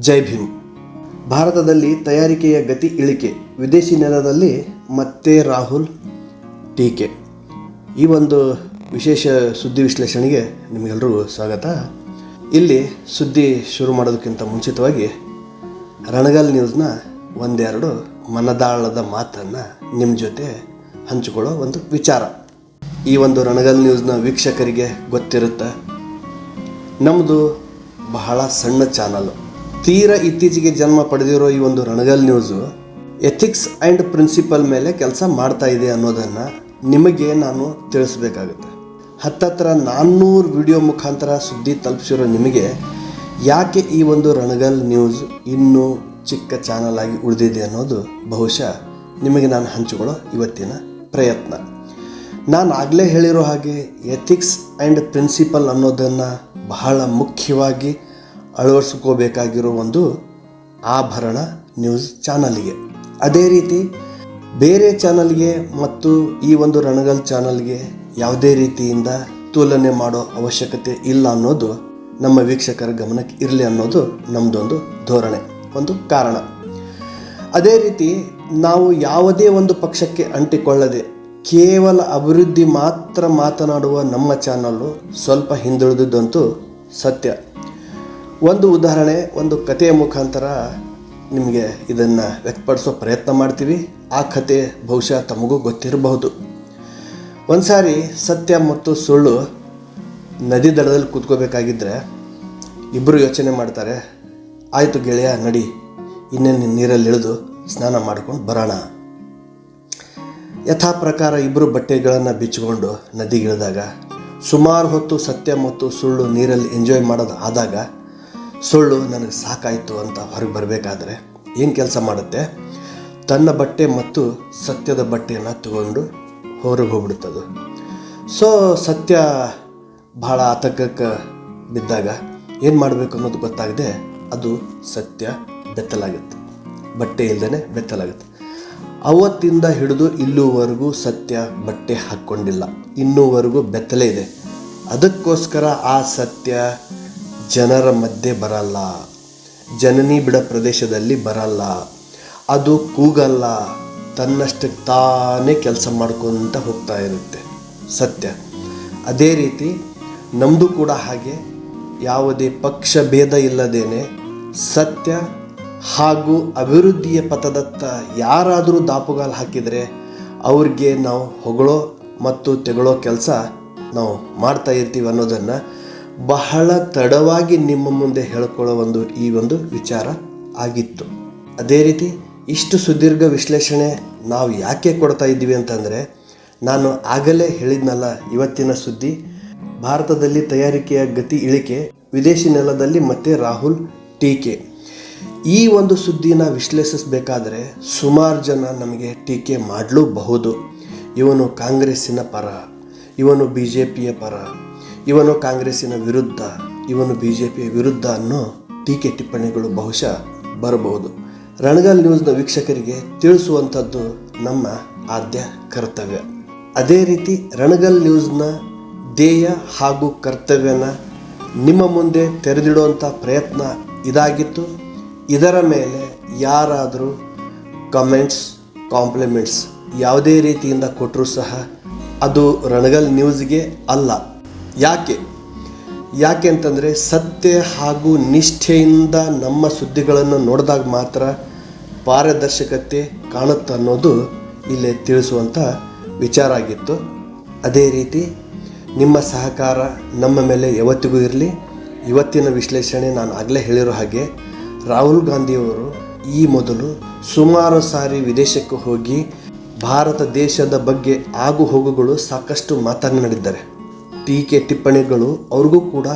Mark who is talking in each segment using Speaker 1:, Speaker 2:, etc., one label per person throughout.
Speaker 1: ಜೈ ಭೀಮ್. ಭಾರತದಲ್ಲಿ ತಯಾರಿಕೆಯ ಗತಿ ಇಳಿಕೆ, ವಿದೇಶಿ ನೆಲದಲ್ಲಿ ಮತ್ತೆ ರಾಹುಲ್ ಟೀಕೆ. ಈ ಒಂದು ವಿಶೇಷ ಸುದ್ದಿ ವಿಶ್ಲೇಷಣೆಗೆ ನಿಮಗೆಲ್ಲರಿಗೂ ಸ್ವಾಗತ. ಇಲ್ಲಿ ಸುದ್ದಿ ಶುರು ಮಾಡೋದಕ್ಕಿಂತ ಮುಂಚಿತವಾಗಿ ರಣಗಲ್ ನ್ಯೂಸ್ನ ಒಂದೆರಡು ಮನದಾಳದ ಮಾತನ್ನು ನಿಮ್ಮ ಜೊತೆ ಹಂಚಿಕೊಳ್ಳೋ ಒಂದು ವಿಚಾರ. ಈ ಒಂದು ರಣಗಲ್ ನ್ಯೂಸ್ನ ವೀಕ್ಷಕರಿಗೆ ಗೊತ್ತಿರುತ್ತೆ ನಮ್ಮದು ಬಹಳ ಸಣ್ಣ ಚಾನಲ್. ತೀರಾ ಇತ್ತೀಚೆಗೆ ಜನ್ಮ ಪಡೆದಿರೋ ಈ ಒಂದು Ranagal news ethics and principle ಮೇಲೆ ಕೆಲಸ ಮಾಡ್ತಾ ಇದೆ ಅನ್ನೋದನ್ನು ನಿಮಗೆ ನಾನು ತಿಳಿಸ್ಬೇಕಾಗುತ್ತೆ. ಹತ್ತತ್ರ ನಾನ್ನೂರು ವಿಡಿಯೋ ಮುಖಾಂತರ ಸುದ್ದಿ ತಲುಪಿಸಿರೋ ನಿಮಗೆ ಯಾಕೆ ಈ ಒಂದು ರಣಗಲ್ ನ್ಯೂಸ್ ಇನ್ನೂ ಚಿಕ್ಕ ಚಾನಲ್ ಆಗಿ ಉಳಿದಿದೆ ಅನ್ನೋದು ಬಹುಶಃ ನಿಮಗೆ ನಾನು ಹಂಚಿಕೊಳ್ಳೋ ಇವತ್ತಿನ ಪ್ರಯತ್ನ. ನಾನು ಆಗಲೇ ಹೇಳಿರೋ ಹಾಗೆ ಎಥಿಕ್ಸ್ ಆ್ಯಂಡ್ ಪ್ರಿನ್ಸಿಪಲ್ ಅನ್ನೋದನ್ನು ಬಹಳ ಮುಖ್ಯವಾಗಿ ಅಳವಡಿಸ್ಕೋಬೇಕಾಗಿರೋ ಒಂದು ಆಭರಣ ನ್ಯೂಸ್ ಚಾನಲ್ಗೆ. ಅದೇ ರೀತಿ ಬೇರೆ ಚಾನಲ್ಗೆ ಮತ್ತು ಈ ಒಂದು ರಣಗಲ್ ಚಾನಲ್ಗೆ ಯಾವುದೇ ರೀತಿಯಿಂದ ತುಲನೆ ಮಾಡೋ ಅವಶ್ಯಕತೆ ಇಲ್ಲ ಅನ್ನೋದು ನಮ್ಮ ವೀಕ್ಷಕರ ಗಮನಕ್ಕೆ ಇರಲಿ ಅನ್ನೋದು ನಮ್ಮದೊಂದು ಧೋರಣೆ, ಒಂದು ಕಾರಣ. ಅದೇ ರೀತಿ ನಾವು ಯಾವುದೇ ಒಂದು ಪಕ್ಷಕ್ಕೆ ಅಂಟಿಕೊಳ್ಳದೆ ಕೇವಲ ಅಭಿವೃದ್ಧಿ ಮಾತ್ರ ಮಾತನಾಡುವ ನಮ್ಮ ಚಾನಲ್ಲು ಸ್ವಲ್ಪ ಹಿಂದುಳಿದದ್ದಂತೂ ಸತ್ಯ. ಒಂದು ಉದಾಹರಣೆ, ಒಂದು ಕಥೆಯ ಮುಖಾಂತರ ನಿಮಗೆ ಇದನ್ನು ವ್ಯಕ್ತಪಡಿಸೋ ಪ್ರಯತ್ನ ಮಾಡ್ತೀವಿ. ಆ ಕತೆ ಬಹುಶಃ ತಮಗೂ ಗೊತ್ತಿರಬಹುದು. ಒಂದು ಸಾರಿ ಸತ್ಯ ಮತ್ತು ಸುಳ್ಳು ನದಿ ದಡದಲ್ಲಿ ಕೂತ್ಕೋಬೇಕಾಗಿದ್ದರೆ ಇಬ್ಬರು ಯೋಚನೆ ಮಾಡ್ತಾರೆ, ಆಯಿತು ಗೆಳೆಯ, ನಡಿ ಇನ್ನೇನು ನೀರಲ್ಲಿ ಇಳಿದು ಸ್ನಾನ ಮಾಡ್ಕೊಂಡು ಬರೋಣ. ಯಥಾ ಪ್ರಕಾರ ಇಬ್ಬರು ಬಟ್ಟೆಗಳನ್ನು ಬಿಚ್ಚಿಕೊಂಡು ನದಿಗಿಳಿದಾಗ ಸುಮಾರು ಹೊತ್ತು ಸತ್ಯ ಮತ್ತು ಸುಳ್ಳು ನೀರಲ್ಲಿ ಎಂಜಾಯ್ ಮಾಡೋದು ಆದಾಗ ಸುಳ್ಳು ನನಗೆ ಸಾಕಾಯಿತು ಅಂತ ಹೊರಗೆ ಬರಬೇಕಾದ್ರೆ ಏನು ಕೆಲಸ ಮಾಡುತ್ತೆ? ತನ್ನ ಬಟ್ಟೆ ಮತ್ತು ಸತ್ಯದ ಬಟ್ಟೆಯನ್ನು ತಗೊಂಡು ಹೊರಗೆ ಹೋಗ್ಬಿಡುತ್ತದು ಸೊ ಸತ್ಯ ಭಾಳ ಆತಂಕಕ್ಕೆ ಬಿದ್ದಾಗ ಏನು ಮಾಡಬೇಕು ಅನ್ನೋದು ಗೊತ್ತಾಗದೆ ಅದು ಸತ್ಯ ಬೆತ್ತಲಾಗುತ್ತೆ. ಬಟ್ಟೆ ಇಲ್ಲದೇ ಬೆತ್ತಲಾಗುತ್ತೆ. ಅವತ್ತಿಂದ ಹಿಡಿದು ಇಲ್ಲೂವರೆಗೂ ಸತ್ಯ ಬಟ್ಟೆ ಹಾಕ್ಕೊಂಡಿಲ್ಲ. ಇನ್ನೂವರೆಗೂ ಬೆತ್ತಲೇ ಇದೆ. ಅದಕ್ಕೋಸ್ಕರ ಆ ಸತ್ಯ ಜನರ ಮಧ್ಯೆ ಬರಲ್ಲ. ಜನನಿ ಬಿಡ ಪ್ರದೇಶದಲ್ಲಿ ಬರಲ್ಲ. ಅದು ಕೂಗಲ್ಲ. ತನ್ನಷ್ಟಕ್ಕೆ ತಾನೇ ಕೆಲಸ ಮಾಡ್ಕೊತ ಹೋಗ್ತಾ ಇರುತ್ತೆ. ಸತ್ಯ. ಅದೇ ರೀತಿ ನಮ್ಮದು ಕೂಡ ಹಾಗೆ. ಯಾವುದೇ ಪಕ್ಷ ಭೇದ ಇಲ್ಲದೇನೆ ಸತ್ಯ ಹಾಗೂ ಅಭಿವೃದ್ಧಿಯ ಪಥದತ್ತ ಯಾರಾದರೂ ದಾಪುಗಾಲು ಹಾಕಿದರೆ ಅವ್ರಿಗೆ ನಾವು ಹೊಗಳೋ ಮತ್ತು ತೆಗಳೋ ಕೆಲಸ ನಾವು ಮಾಡ್ತಾ ಇರ್ತೀವಿ ಅನ್ನೋದನ್ನು ಬಹಳ ತಡವಾಗಿ ನಿಮ್ಮ ಮುಂದೆ ಹೇಳ್ಕೊಳ್ಳೋ ಒಂದು ಈ ಒಂದು ವಿಚಾರ ಆಗಿತ್ತು. ಅದೇ ರೀತಿ ಇಷ್ಟು ಸುದೀರ್ಘ ವಿಶ್ಲೇಷಣೆ ನಾವು ಯಾಕೆ ಕೊಡ್ತಾ ಇದ್ದೀವಿ ಅಂತಂದರೆ, ನಾನು ಆಗಲೇ ಹೇಳಿದ್ನಲ್ಲ ಇವತ್ತಿನ ಸುದ್ದಿ, ಭಾರತದಲ್ಲಿ ತಯಾರಿಕೆಯ ಗತಿ ಇಳಿಕೆ, ವಿದೇಶಿ ನೆಲದಲ್ಲಿ ಮತ್ತೆ ರಾಹುಲ್ ಟೀಕೆ. ಈ ಒಂದು ಸುದ್ದಿನ ವಿಶ್ಲೇಷಿಸಬೇಕಾದ್ರೆ ಸುಮಾರು ಜನ ನಮಗೆ ಟೀಕೆ ಮಾಡಲೂಬಹುದು. ಇವನು ಕಾಂಗ್ರೆಸ್ಸಿನ ಪರ, ಇವನು ಬಿ ಜೆ ಪಿಯ ಪರ ಇವನು ಕಾಂಗ್ರೆಸ್ಸಿನ ವಿರುದ್ಧ, ಇವನು ಬಿ ಜೆ ಪಿಯ ವಿರುದ್ಧ ಅನ್ನೋ ಟೀಕೆ ಟಿಪ್ಪಣಿಗಳು ಬಹುಶಃ ಬರಬಹುದು. ರಣಗಲ್ ನ್ಯೂಸ್ನ ವೀಕ್ಷಕರಿಗೆ ತಿಳಿಸುವಂಥದ್ದು ನಮ್ಮ ಆದ್ಯ ಕರ್ತವ್ಯ. ಅದೇ ರೀತಿ ರಣಗಲ್ ನ್ಯೂಸ್ನ ಧ್ಯೇಯ ಹಾಗೂ ಕರ್ತವ್ಯನ ನಿಮ್ಮ ಮುಂದೆ ತೆರೆದಿಡುವಂಥ ಪ್ರಯತ್ನ ಇದಾಗಿತ್ತು. ಇದರ ಮೇಲೆ ಯಾರಾದರೂ ಕಮೆಂಟ್ಸ್, ಕಾಂಪ್ಲಿಮೆಂಟ್ಸ್ ಯಾವುದೇ ರೀತಿಯಿಂದ ಕೊಟ್ಟರೂ ಸಹ ಅದು ರಣಗಲ್ ನ್ಯೂಸ್ಗೆ ಅಲ್ಲ. ಯಾಕೆ? ಯಾಕೆ ಅಂತಂದರೆ ಸತ್ಯ ಹಾಗೂ ನಿಷ್ಠೆಯಿಂದ ನಮ್ಮ ಸುದ್ದಿಗಳನ್ನು ನೋಡಿದಾಗ ಮಾತ್ರ ಪಾರದರ್ಶಕತೆ ಕಾಣುತ್ತೆ ಅನ್ನೋದು ಇಲ್ಲಿ ತಿಳಿಸುವಂಥ ವಿಚಾರ ಆಗಿತ್ತು. ಅದೇ ರೀತಿ ನಿಮ್ಮ ಸಹಕಾರ ನಮ್ಮ ಮೇಲೆ ಯಾವತ್ತಿಗೂ ಇರಲಿ. ಇವತ್ತಿನ ವಿಶ್ಲೇಷಣೆ ನಾನು ಆಗಲೇ ಹೇಳಿರೋ ಹಾಗೆ ರಾಹುಲ್ ಗಾಂಧಿಯವರು ಈ ಮೊದಲು ಸುಮಾರು ಸಾರಿ ವಿದೇಶಕ್ಕೆ ಹೋಗಿ ಭಾರತ ದೇಶದ ಬಗ್ಗೆ ಆಗು ಹೋಗುಗಳು ಸಾಕಷ್ಟು ಮಾತನಾಡಿದ್ದಾರೆ ಟೀಕೆ ಟಿಪ್ಪಣಿಗಳು ಅವ್ರಿಗೂ ಕೂಡ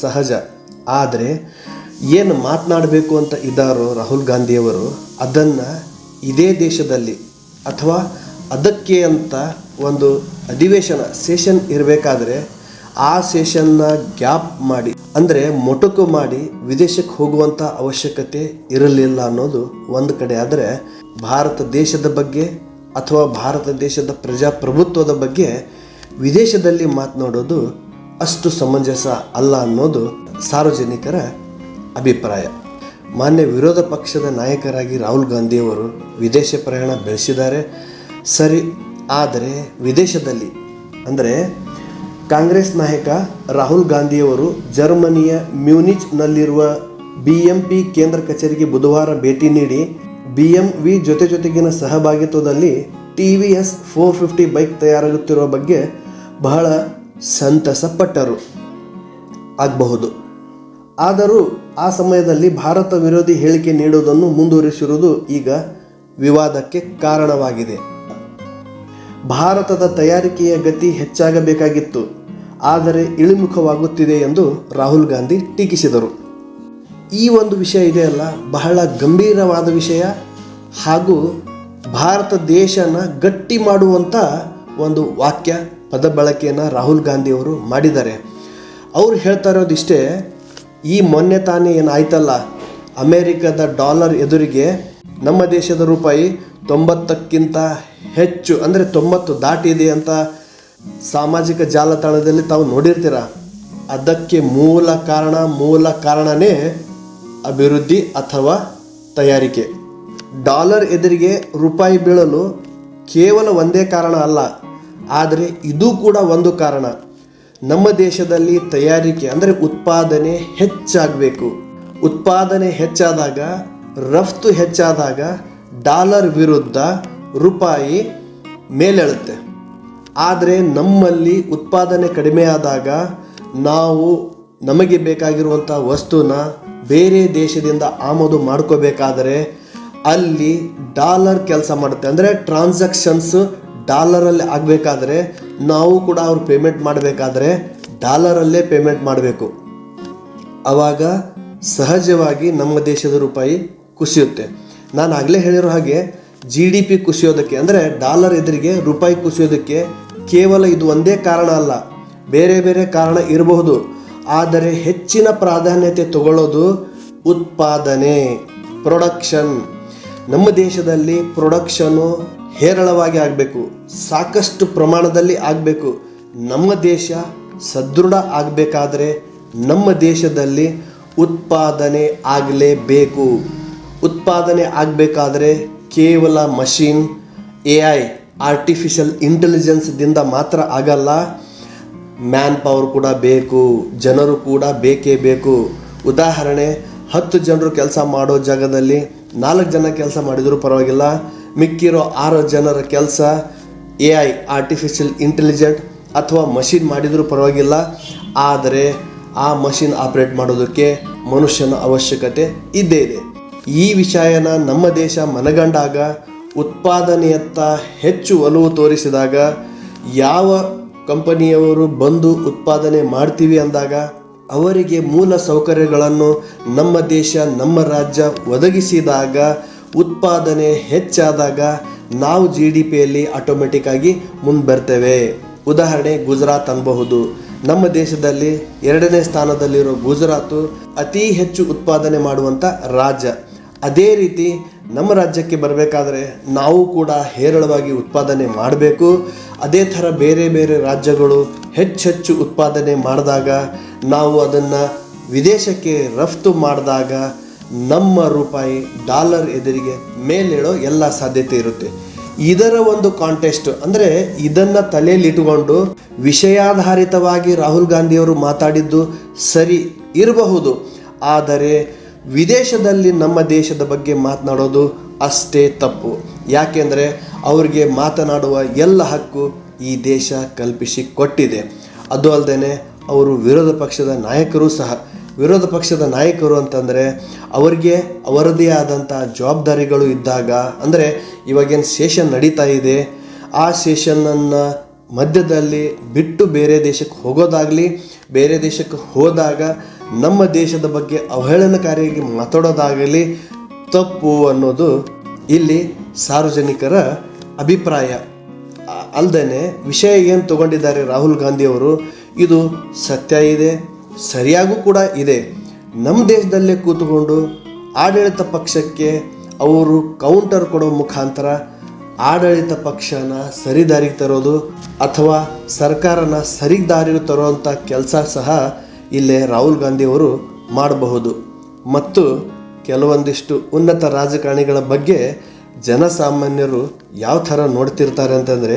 Speaker 1: ಸಹಜ. ಆದರೆ ಏನು ಮಾತನಾಡಬೇಕು ಅಂತ ಇದ್ದಾರೋ ರಾಹುಲ್ ಗಾಂಧಿಯವರು ಅದನ್ನು ಇದೇ ದೇಶದಲ್ಲಿ ಅಥವಾ ಅದಕ್ಕೆ ಅಂತ ಒಂದು ಅಧಿವೇಶನ ಸೆಷನ್ ಇರಬೇಕಾದ್ರೆ ಆ ಸೆಷನ್ನ ಗ್ಯಾಪ್ ಮಾಡಿ, ಅಂದರೆ ಮೊಟಕು ಮಾಡಿ ವಿದೇಶಕ್ಕೆ ಹೋಗುವಂಥ ಅವಶ್ಯಕತೆ ಇರಲಿಲ್ಲ ಅನ್ನೋದು ಒಂದು ಕಡೆ. ಆದರೆ ಭಾರತ ದೇಶದ ಬಗ್ಗೆ ಅಥವಾ ಭಾರತ ದೇಶದ ಪ್ರಜಾಪ್ರಭುತ್ವದ ಬಗ್ಗೆ ವಿದೇಶದಲ್ಲಿ ಮಾತನಾಡೋದು ಅಷ್ಟು ಸಮಂಜಸ ಅಲ್ಲ ಅನ್ನೋದು ಸಾರ್ವಜನಿಕರ ಅಭಿಪ್ರಾಯ. ಮಾನ್ಯ ವಿರೋಧ ಪಕ್ಷದ ನಾಯಕರಾಗಿ ರಾಹುಲ್ ಗಾಂಧಿಯವರು ವಿದೇಶ ಪ್ರಯಾಣ ಬೆಳೆಸಿದ್ದಾರೆ. ಸರಿ, ಆದರೆ ವಿದೇಶದಲ್ಲಿ, ಅಂದರೆ ಕಾಂಗ್ರೆಸ್ ನಾಯಕ ರಾಹುಲ್ ಗಾಂಧಿಯವರು ಜರ್ಮನಿಯ ಮ್ಯೂನಿಚ್ನಲ್ಲಿರುವ ಬಿ ಎಂ ಪಿ ಕೇಂದ್ರ ಕಚೇರಿಗೆ ಬುಧವಾರ ಭೇಟಿ ನೀಡಿ ಬಿ ಎಂ ವಿ ಜೊತೆ ಜೊತೆಗಿನ ಸಹಭಾಗಿತ್ವದಲ್ಲಿ T V S four fifty bike ತಯಾರಾಗುತ್ತಿರುವ ಬಗ್ಗೆ ಬಹಳ ಸಂತಸಪಟ್ಟರು ಆಗಬಹುದು. ಆದರೂ ಆ ಸಮಯದಲ್ಲಿ ಭಾರತ ವಿರೋಧಿ ಹೇಳಿಕೆ ನೀಡುವುದನ್ನು ಮುಂದುವರಿಸಿರುವುದು ಈಗ ವಿವಾದಕ್ಕೆ ಕಾರಣವಾಗಿದೆ. ಭಾರತದ ತಯಾರಿಕೆಯ ಗತಿ ಹೆಚ್ಚಾಗಬೇಕಾಗಿತ್ತು. ಆದರೆ ಇಳಿಮುಖವಾಗುತ್ತಿದೆ ಎಂದು ರಾಹುಲ್ ಗಾಂಧಿ ಟೀಕಿಸಿದರು. ಈ ಒಂದು ವಿಷಯ ಇದೆಯಲ್ಲ ಬಹಳ ಗಂಭೀರವಾದ ವಿಷಯ ಹಾಗೂ ಭಾರತ ದೇಶನ ಗಟ್ಟಿ ಮಾಡುವಂಥ ಒಂದು ವಾಕ್ಯ, ಪದ ಬಳಕೆಯನ್ನು ರಾಹುಲ್ ಗಾಂಧಿಯವರು ಮಾಡಿದ್ದಾರೆ. ಅವರು ಹೇಳ್ತಾ ಇರೋದಿಷ್ಟೇ ಈ ಮೊನ್ನೆ ತಾನೇ ಏನಾಯ್ತಲ್ಲ, ಅಮೇರಿಕದ ಡಾಲರ್ ಎದುರಿಗೆ ನಮ್ಮ ದೇಶದ ರೂಪಾಯಿ ತೊಂಬತ್ತಕ್ಕಿಂತ ಹೆಚ್ಚು, ಅಂದರೆ ತೊಂಬತ್ತು ದಾಟಿದೆ ಅಂತ ಸಾಮಾಜಿಕ ಜಾಲತಾಣದಲ್ಲಿ ತಾವು ನೋಡಿರ್ತೀರ? ಅದಕ್ಕೆ ಮೂಲ ಕಾರಣ, ಮೂಲ ಕಾರಣನೇ ಅಭಿವೃದ್ಧಿ ಅಥವಾ ತಯಾರಿಕೆ. ಡಾಲರ್ ಎದುರಿಗೆ ರೂಪಾಯಿ ಬೀಳಲು ಕೇವಲ ಒಂದೇ ಕಾರಣ ಅಲ್ಲ, ಆದರೆ ಇದು ಕೂಡ ಒಂದು ಕಾರಣ. ನಮ್ಮ ದೇಶದಲ್ಲಿ ತಯಾರಿಕೆ ಅಂದರೆ ಉತ್ಪಾದನೆ ಹೆಚ್ಚಾಗಬೇಕು. ಉತ್ಪಾದನೆ ಹೆಚ್ಚಾದಾಗ, ರಫ್ತು ಹೆಚ್ಚಾದಾಗ ಡಾಲರ್ ವಿರುದ್ಧ ರೂಪಾಯಿ ಮೇಲೆಳುತ್ತೆ. ಆದರೆ ನಮ್ಮಲ್ಲಿ ಉತ್ಪಾದನೆ ಕಡಿಮೆ ಆದಾಗ ನಾವು ನಮಗೆ ಬೇಕಾಗಿರುವಂಥ ವಸ್ತುನ ಬೇರೆ ದೇಶದಿಂದ ಆಮದು ಮಾಡ್ಕೋಬೇಕಾದರೆ ಅಲ್ಲಿ ಡಾಲರ್ ಕೆಲಸ ಮಾಡುತ್ತೆ. ಅಂದರೆ ಟ್ರಾನ್ಸಾಕ್ಷನ್ಸ್ ಡಾಲರಲ್ಲಿ ಆಗಬೇಕಾದ್ರೆ ನಾವು ಕೂಡ ಅವ್ರು ಪೇಮೆಂಟ್ ಮಾಡಬೇಕಾದ್ರೆ ಡಾಲರಲ್ಲೇ ಪೇಮೆಂಟ್ ಮಾಡಬೇಕು. ಆವಾಗ ಸಹಜವಾಗಿ ನಮ್ಮ ದೇಶದ ರೂಪಾಯಿ ಕುಸಿಯುತ್ತೆ. ನಾನು ಆಗಲೇ ಹೇಳಿರೋ ಹಾಗೆ ಜಿ ಡಿ ಪಿ ಕುಸಿಯೋದಕ್ಕೆ, ಅಂದರೆ ಡಾಲರ್ ಎದುರಿಗೆ ರೂಪಾಯಿ ಕುಸಿಯೋದಕ್ಕೆ ಕೇವಲ ಇದು ಒಂದೇ ಕಾರಣ ಅಲ್ಲ, ಬೇರೆ ಬೇರೆ ಕಾರಣ ಇರಬಹುದು. ಆದರೆ ಹೆಚ್ಚಿನ ಪ್ರಾಧಾನ್ಯತೆ ತಗೊಳ್ಳೋದು ಉತ್ಪಾದನೆ ಪ್ರೊಡಕ್ಷನ್ ನಮ್ಮ ದೇಶದಲ್ಲಿ ಪ್ರೊಡಕ್ಷನು ಹೇರಳವಾಗಿ ಆಗಬೇಕು, ಸಾಕಷ್ಟು ಪ್ರಮಾಣದಲ್ಲಿ ಆಗಬೇಕು. ನಮ್ಮ ದೇಶ ಸದೃಢ ಆಗಬೇಕಾದ್ರೆ ನಮ್ಮ ದೇಶದಲ್ಲಿ ಉತ್ಪಾದನೆ ಆಗಲೇಬೇಕು. ಉತ್ಪಾದನೆ ಆಗಬೇಕಾದ್ರೆ ಕೇವಲ ಮಷಿನ್, ಎ ಐ ಆರ್ಟಿಫಿಷಿಯಲ್ ಇಂಟೆಲಿಜೆನ್ಸ್ದಿಂದ ಮಾತ್ರ ಆಗಲ್ಲ ಮ್ಯಾನ್ ಪವರ್ ಕೂಡ ಬೇಕು, ಜನರು ಕೂಡ ಬೇಕೇ ಬೇಕು. ಉದಾಹರಣೆ ಹತ್ತು ಜನರು ಕೆಲಸ ಮಾಡೋ ಜಾಗದಲ್ಲಿ ನಾಲ್ಕು ಜನ ಕೆಲಸ ಮಾಡಿದರೂ ಪರವಾಗಿಲ್ಲ. ಮಿಕ್ಕಿರೋ ಆರು ಜನರ ಕೆಲಸ ಎ ಐ ಆರ್ಟಿಫಿಷಿಯಲ್ ಇಂಟೆಲಿಜೆಂಟ್ ಅಥವಾ ಮಷಿನ್ ಮಾಡಿದರೂ ಪರವಾಗಿಲ್ಲ. ಆದರೆ ಆ ಮಷಿನ್ ಆಪ್ರೇಟ್ ಮಾಡೋದಕ್ಕೆ ಮನುಷ್ಯನ ಅವಶ್ಯಕತೆ ಇದ್ದೇ ಇದೆ. ಈ ವಿಷಯನ ನಮ್ಮ ದೇಶ ಮನಗಂಡಾಗ ಉತ್ಪಾದನೆಯತ್ತ ಹೆಚ್ಚು ಒಲವು ತೋರಿಸಿದಾಗ ಯಾವ ಕಂಪನಿಯವರು ಬಂದು ಉತ್ಪಾದನೆ ಮಾಡ್ತೀವಿ ಅಂದಾಗ ಅವರಿಗೆ ಮೂಲ ಸೌಕರ್ಯಗಳನ್ನು ನಮ್ಮ ದೇಶ, ನಮ್ಮ ರಾಜ್ಯ ಒದಗಿಸಿದಾಗ, ಉತ್ಪಾದನೆ ಹೆಚ್ಚಾದಾಗ ನಾವು ಜಿ ಡಿ ಪಿಯಲ್ಲಿ ಆಟೋಮೆಟಿಕ್ ಆಗಿ ಮುಂದೆ ಬರ್ತೇವೆ ಉದಾಹರಣೆ ಗುಜರಾತ್ ಅನ್ಬಹುದು. ನಮ್ಮ ದೇಶದಲ್ಲಿ ಎರಡನೇ ಸ್ಥಾನದಲ್ಲಿರೋ ಗುಜರಾತು ಅತಿ ಹೆಚ್ಚು ಉತ್ಪಾದನೆ ಮಾಡುವಂಥ ರಾಜ್ಯ. ಅದೇ ರೀತಿ ನಮ್ಮ ರಾಜ್ಯಕ್ಕೆ ಬರಬೇಕಾದ್ರೆ ನಾವು ಕೂಡ ಹೇರಳವಾಗಿ ಉತ್ಪಾದನೆ ಮಾಡಬೇಕು. ಅದೇ ಥರ ಬೇರೆ ಬೇರೆ ರಾಜ್ಯಗಳು ಹೆಚ್ಚೆಚ್ಚು ಉತ್ಪಾದನೆ ಮಾಡಿದಾಗ ನಾವು ಅದನ್ನು ವಿದೇಶಕ್ಕೆ ರಫ್ತು ಮಾಡಿದಾಗ ನಮ್ಮ ರೂಪಾಯಿ ಡಾಲರ್ ಎದುರಿಗೆ ಮೇಲೇಳೋ ಎಲ್ಲ ಸಾಧ್ಯತೆ ಇರುತ್ತೆ. ಇದರ ಒಂದು ಕಾಂಟೆಸ್ಟ್ ಅಂದರೆ ಇದನ್ನು ತಲೆಯಲ್ಲಿಟ್ಟುಕೊಂಡು ವಿಷಯಾಧಾರಿತವಾಗಿ ರಾಹುಲ್ ಗಾಂಧಿಯವರು ಮಾತಾಡಿದ್ದು ಸರಿ ಇರಬಹುದು. ಆದರೆ ವಿದೇಶದಲ್ಲಿ ನಮ್ಮ ದೇಶದ ಬಗ್ಗೆ ಮಾತನಾಡೋದು ಅಷ್ಟೇ ತಪ್ಪು. ಯಾಕೆಂದರೆ ಅವರಿಗೆ ಮಾತನಾಡುವ ಎಲ್ಲ ಹಕ್ಕು ಈ ದೇಶ ಕಲ್ಪಿಸಿ ಕೊಟ್ಟಿದೆ ಅದು ಅಲ್ಲದೆ ಅವರು ವಿರೋಧ ಪಕ್ಷದ ನಾಯಕರು ಸಹ. ವಿರೋಧ ಪಕ್ಷದ ನಾಯಕರು ಅಂತಂದರೆ ಅವರಿಗೆ ಅವರದೇ ಆದಂಥ ಜವಾಬ್ದಾರಿಗಳು ಇದ್ದಾಗ, ಅಂದರೆ ಇವಾಗೇನು ಸೇಷನ್ ನಡೀತಾ ಇದೆ, ಆ ಸೇಷನನ್ನು ಮಧ್ಯದಲ್ಲಿ ಬಿಟ್ಟು ಬೇರೆ ದೇಶಕ್ಕೆ ಹೋಗೋದಾಗಲಿ, ಬೇರೆ ದೇಶಕ್ಕೆ ಹೋದಾಗ ನಮ್ಮ ದೇಶದ ಬಗ್ಗೆ ಅವಹೇಳನಕಾರಿಯಾಗಿ ಮಾತಾಡೋದಾಗಲಿ ತಪ್ಪು ಅನ್ನೋದು ಇಲ್ಲಿ ಸಾರ್ವಜನಿಕರ ಅಭಿಪ್ರಾಯ. ಅಲ್ಲದೆ ವಿಷಯ ಏನು ತಗೊಂಡಿದ್ದಾರೆ ರಾಹುಲ್ ಗಾಂಧಿಯವರು ಇದು ಸತ್ಯ ಇದೆ, ಸರಿಯಾಗೂ ಕೂಡ ಇದೆ. ನಮ್ಮ ದೇಶದಲ್ಲೇ ಕೂತುಕೊಂಡು ಆಡಳಿತ ಪಕ್ಷಕ್ಕೆ ಅವರು ಕೌಂಟರ್ ಕೊಡೋ ಮುಖಾಂತರ ಆಡಳಿತ ಪಕ್ಷನ ಸರಿದಾರಿಗೆ ತರೋದು ಅಥವಾ ಸರ್ಕಾರನ ಸರಿದಾರಿಗೆ ತರೋವಂಥ ಕೆಲಸ ಸಹ ಇಲ್ಲೇ ರಾಹುಲ್ ಗಾಂಧಿಯವರು ಮಾಡಬಹುದು. ಮತ್ತು ಕೆಲವೊಂದಿಷ್ಟು ಉನ್ನತ ರಾಜಕಾರಣಿಗಳ ಬಗ್ಗೆ ಜನಸಾಮಾನ್ಯರು ಯಾವ ಥರ ನೋಡ್ತಿರ್ತಾರೆ ಅಂತಂದರೆ,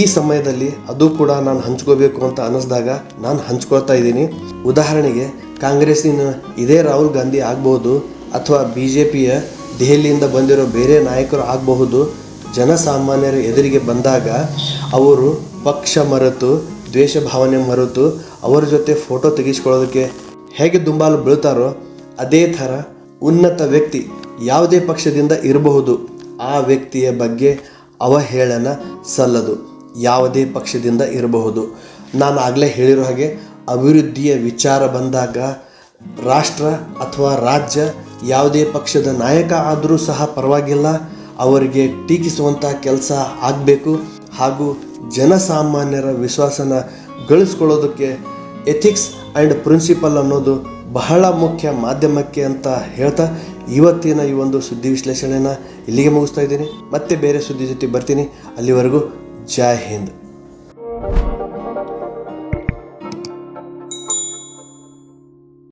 Speaker 1: ಈ ಸಮಯದಲ್ಲಿ ಅದು ಕೂಡ ನಾನು ಹಂಚ್ಕೋಬೇಕು ಅಂತ ಅನ್ನಿಸ್ದಾಗ ನಾನು ಹಂಚ್ಕೊಳ್ತಾ ಇದ್ದೀನಿ. ಉದಾಹರಣೆಗೆ, ಕಾಂಗ್ರೆಸ್ಸಿನ ಇದೇ ರಾಹುಲ್ ಗಾಂಧಿ ಆಗ್ಬೋದು ಅಥವಾ ಬಿ ಜೆ ಪಿಯ ದೆಹಲಿಯಿಂದ ಬಂದಿರೋ ಬೇರೆ ನಾಯಕರು ಆಗಬಹುದು, ಜನಸಾಮಾನ್ಯರ ಎದುರಿಗೆ ಬಂದಾಗ ಅವರು ಪಕ್ಷ ಮರೆತು ದ್ವೇಷ ಭಾವನೆ ಮರೆತು ಅವರ ಜೊತೆ ಫೋಟೋ ತೆಗೆಸ್ಕೊಳ್ಳೋದಕ್ಕೆ ಹೇಗೆ ದುಂಬಾಲು ಬೀಳ್ತಾರೋ ಅದೇ ಥರ ಉನ್ನತ ವ್ಯಕ್ತಿ ಯಾವುದೇ ಪಕ್ಷದಿಂದ ಇರಬಹುದು. ಆ ವ್ಯಕ್ತಿಯ ಬಗ್ಗೆ ಅವಹೇಳನ ಸಲ್ಲದು. ಯಾವುದೇ ಪಕ್ಷದಿಂದ ಇರಬಹುದು. ನಾನು ಆಗಲೇ ಹೇಳಿರೋ ಹಾಗೆ ಅಭಿವೃದ್ಧಿಯ ವಿಚಾರ ಬಂದಾಗ ರಾಷ್ಟ್ರ ಅಥವಾ ರಾಜ್ಯ ಯಾವುದೇ ಪಕ್ಷದ ನಾಯಕ ಆದರೂ ಸಹ ಪರವಾಗಿಲ್ಲ. ಅವರಿಗೆ ಟೀಕಿಸುವಂಥ ಕೆಲಸ ಆಗಬೇಕು. ಹಾಗೂ ಜನಸಾಮಾನ್ಯರ ವಿಶ್ವಾಸನ ಗಳಿಸ್ಕೊಳ್ಳೋದಕ್ಕೆ ಎಥಿಕ್ಸ್ ಆ್ಯಂಡ್ ಪ್ರಿನ್ಸಿಪಲ್ ಅನ್ನೋದು ಬಹಳ ಮುಖ್ಯ ಮಾಧ್ಯಮಕ್ಕೆ ಅಂತ ಹೇಳ್ತಾ ಇವತ್ತಿನ ಈ ಒಂದು ಸುದ್ದಿ ವಿಶ್ಲೇಷಣೆನ ಇಲ್ಲಿಗೆ ಮುಗಿಸ್ತಾ ಇದ್ದೀನಿ. ಮತ್ತೆ ಬೇರೆ ಸುದ್ದಿ ಜೊತೆ ಬರ್ತೀನಿ. ಅಲ್ಲಿವರೆಗೂ ಜೈ ಹಿಂದ್.